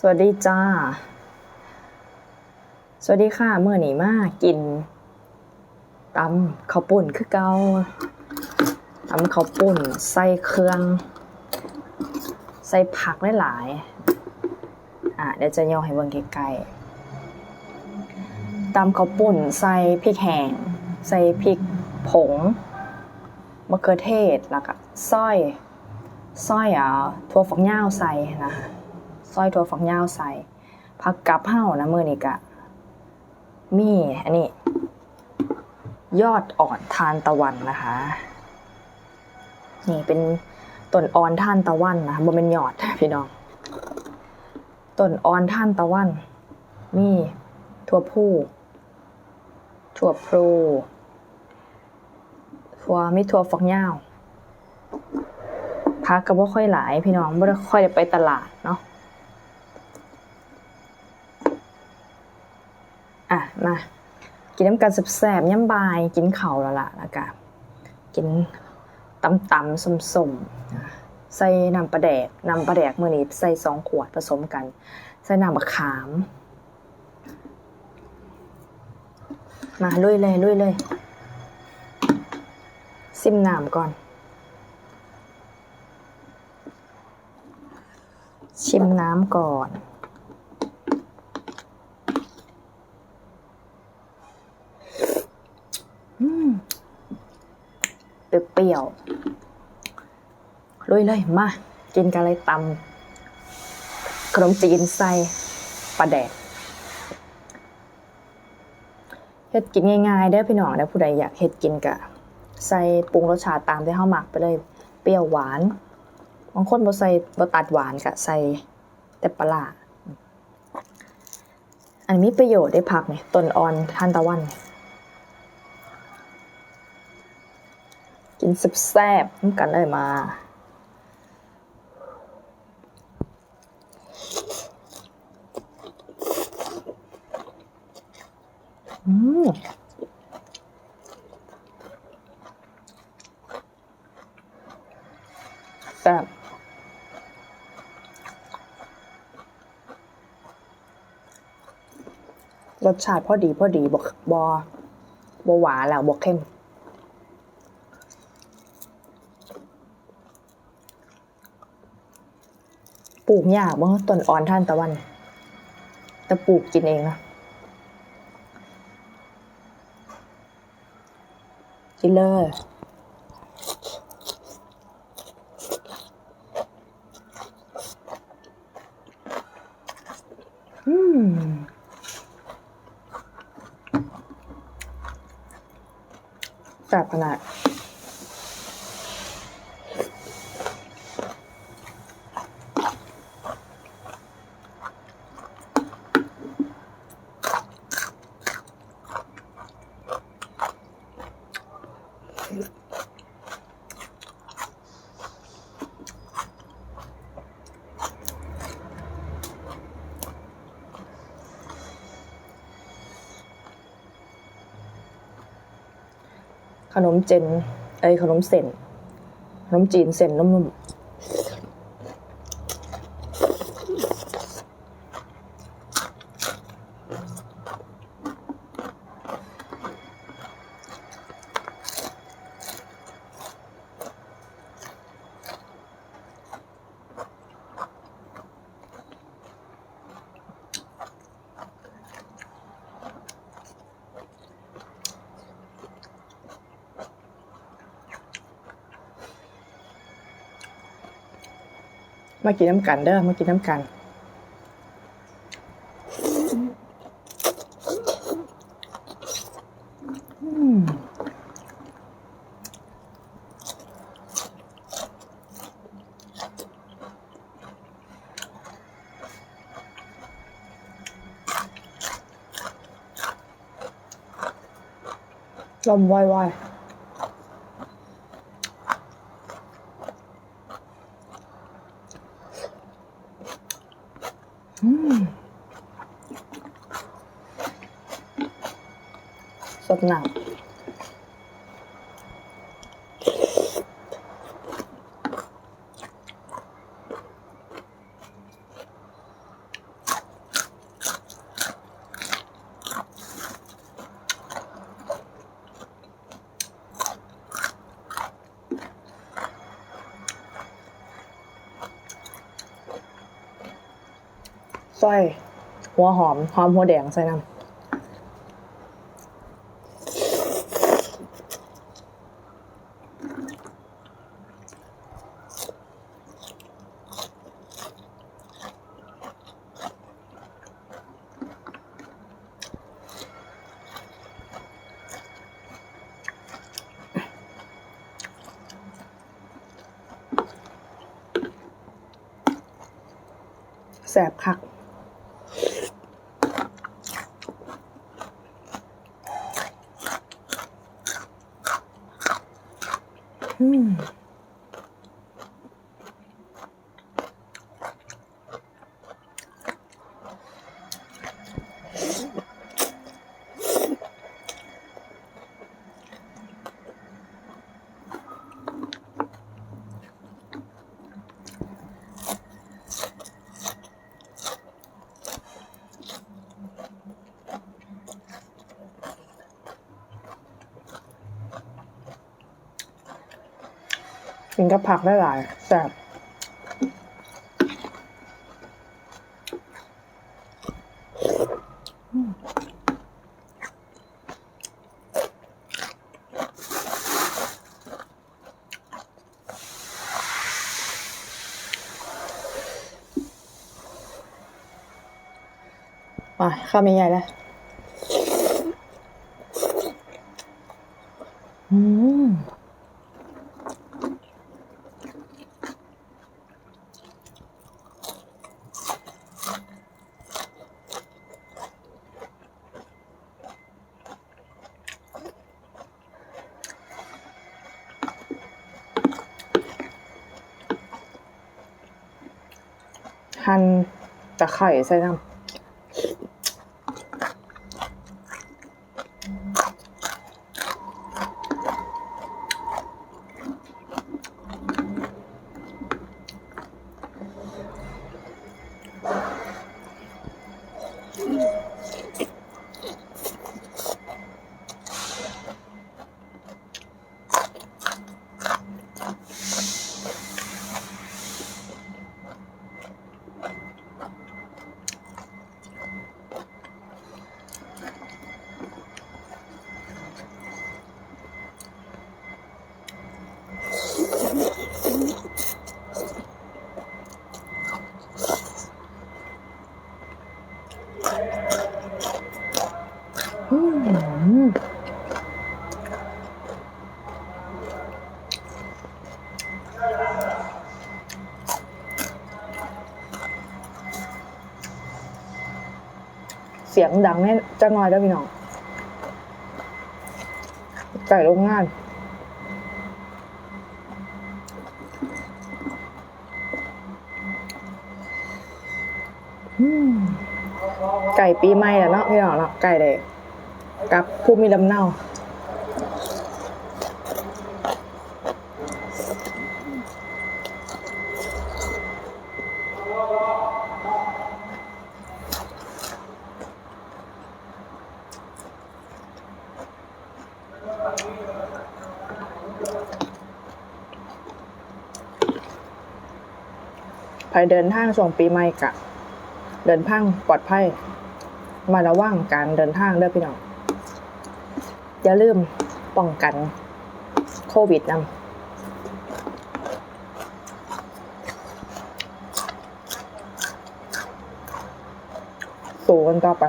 สวัสดีจ้า สวัสดีค่ะเมื่อนี้มากินตำข้าวปุ่นคือเกาตำข้าวปุ่นใส่เครื่อง ใส่ผักหลายๆอะเดี๋ยวจะย่อให้เบิ่งใกลๆตำข้าวปุ่นใส่พริกแห้งใส่พริกผงมะเขือเทศแล้วก็ซอยซอยอะถั่วฝักยาวใส่นะคะ ซอยถั่วฝักยาวใส่ผักกับเห่านะมือนี่กะมีอันนี้ ยอดอ่อนทานตะวันนะคะ นี่เป็นต้นอ่อนทานตะวันนะคะบ่เป็นยอดพี่น้องต้นอ่อนทานตะวัน มีถั่วผู้ถั่วพลูถั่วมีถั่วฝักยาวพักก็บ่ค่อยหลายพี่น้องบ่ได้ค่อยได้ไปตลาดเนาะ อะมากินน้ำกันแสบๆย่ำบายกินเข่าแล้วล่ะแล้วก็กินตำตำสมสมใส่น้ำปลาแดกน้ำปลาแดกมือนี้ใส่สองขวดผสมกัน ใส่น้ำมะขาม มาลุยเลยลุยเลยซิมน้ำก่อน ชิมน้ำก่อน เปรี้ ยวลุยเลยมา กินกันเลยตำขนมจีนใส่ปลาแดกเฮ็ดกินง่ายๆเด้พี่น้องเด้ผู้ใดอยากเฮ็ดกินกะใส่ปรุงรสชาติตามที่เฮามักไปเลย เปรี้ยวหวานบางคนบ่ใส่บ่ตัดหวานกะใส่แต่ปลาร้าอันนี้มีประโยชน์ได้ผักนี่ต้นอ่อนทานตะวันนี่ กินแซ่บๆน้ำกันเลยมา อืมแซ่บรสชาติพอดีพอดีบกบอบหวานแล้วบกเข้ม ปลูกยากบ่ต้นอ่อนท่านตะวัน แต่ปลูกกินเองนะกินเลยอืมแซ่บขนาด ขนมเจนเอ้ยขนมเส้นขนมจีนเส้นนุ่มๆ มากินน้ำกันเด้อ มากินน้ำกัน ลมวอยๆสดหนัก ซอยหัวหอมหอมหัวแดงใส่น้ำแสบคัก กินกับผักได้หลายแซ่บมไปข้าวไม่ใหญ่แล้ว หั่นตะไคร่ใส่น้ำ ดังแน่จังน้อยแล้วพี่น้องไก่โรงงานไก่ปีใหม่แล้วเนาะพี่น้องเนาะไก่เด็กกับผู้มีลำเนา ไปเดินทางช่วงปีใหม่กะ เดินทางปลอดภัย มาระวังการเดินทางเด้อพี่น้องอย่าลืมป้องกันโควิดนำสู้กันต่อไป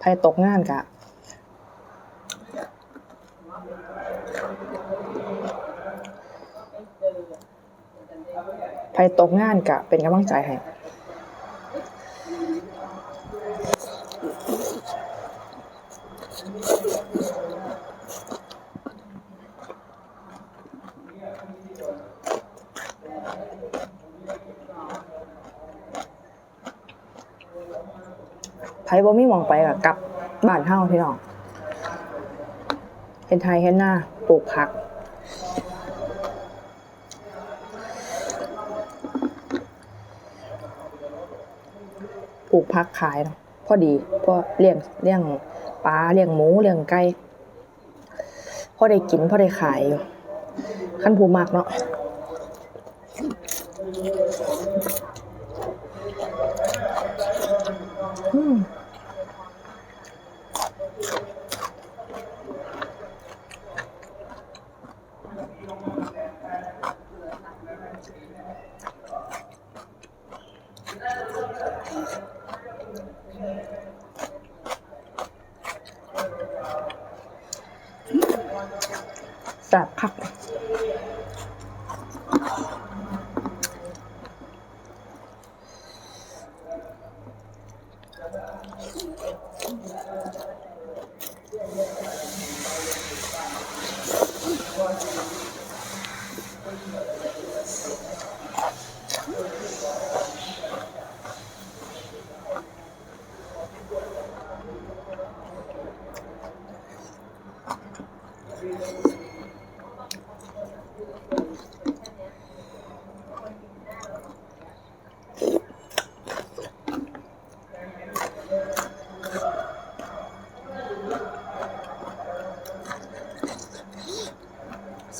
ใครตกงานกะ ใครตกงานกะเป็นกำลังใจให้ไผบ่มีมองไปกะกลับบ้านเฮาพี่น้องเฮ็ดไทยเฮ็ดหน้าปลูกผัก ปลูกผักขายเนาะพอดีพอเลี้ยงเลี้ยงปลาเลี้ยงหมูเลี้ยงไก่พอได้กินพอได้ขายอยู่ขั้นผู้มากเนาะ for.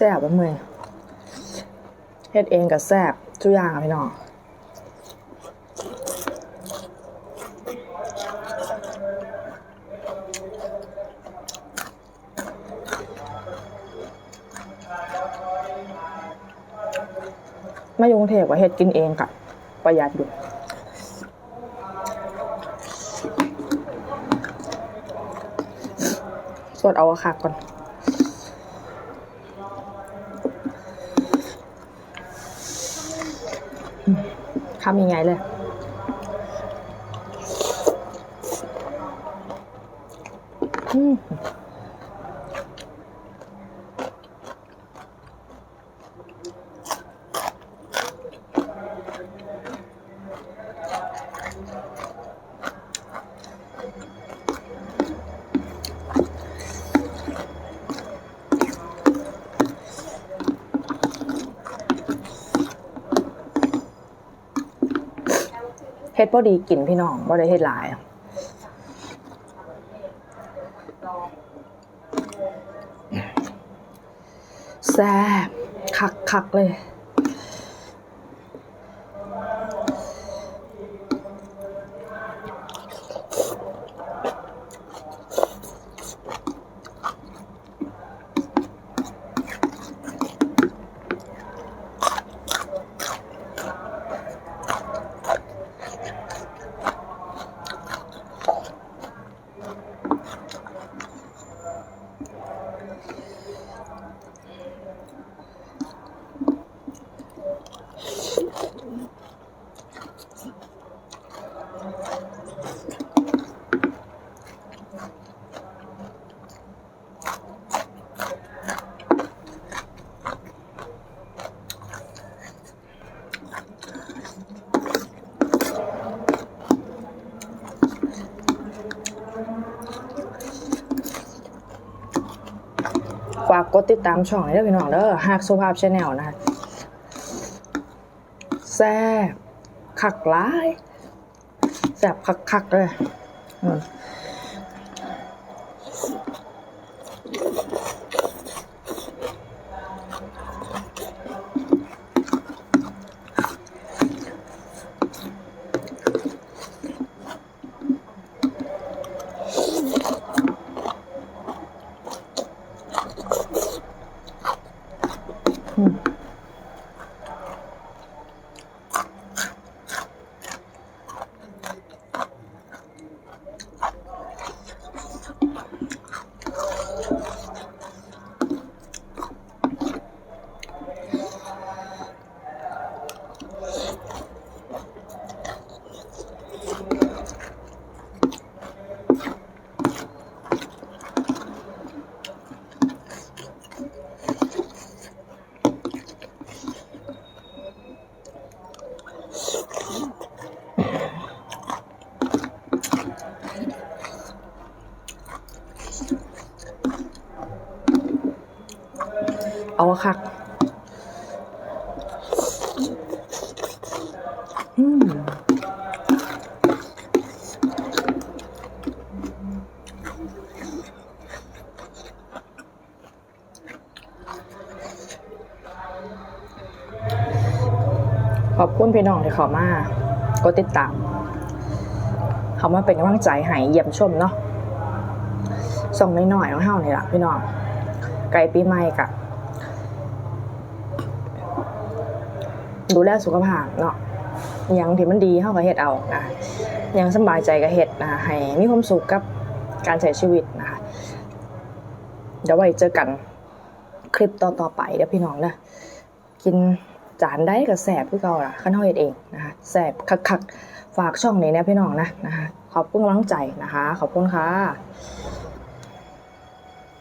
แซ่บบ่เมื่อยเฮ็ดเองก็แซ่บทุกอย่างพี่น้องมายู่งเทพก็เฮ็ดกินเองกะประหยัดอยู่สวดเอาค่ะก่อน คำยังไงเลย อืม ดพอดีกินพี่น้องบ่ได้เฮ็ดหลายแซ่บคักคักๆเลย ดติดตามช่องให้ด้วยพี่น้องเด้อฮักสุภาพชาแนลนะคะแซ่บคักหลายแซ่บคักคักๆเลยอืม เอาคักอืมขอบคุณพี่น้องที่เขามา กดติดตาม เขามาเป็นกำลังใจให้เยี่ยมชมเนาะส่งน้อยๆของเฮานี่ล่ะพี่น้อง ไก่ปีใหม่กะ ดูแลสุขภาพเนาะอหยังที่มันดีเฮาก็เฮ็ดเอานะอหยังสบายใจก็เฮ็ดนะให้มีความสุขกับการใช้ชีวิตนะคะเดี๋ยวไว้เจอกันคลิปต่อๆไปเด้อพี่น้องนะกินจานได้ก็แสบคือเก่าล่ะคันเฮาเฮ็ดเองนะคะแสบคักๆฝากช่องนี้นะพี่น้องนะนะคะขอบคุณกำลังใจนะคะ ขอบคุณค่ะ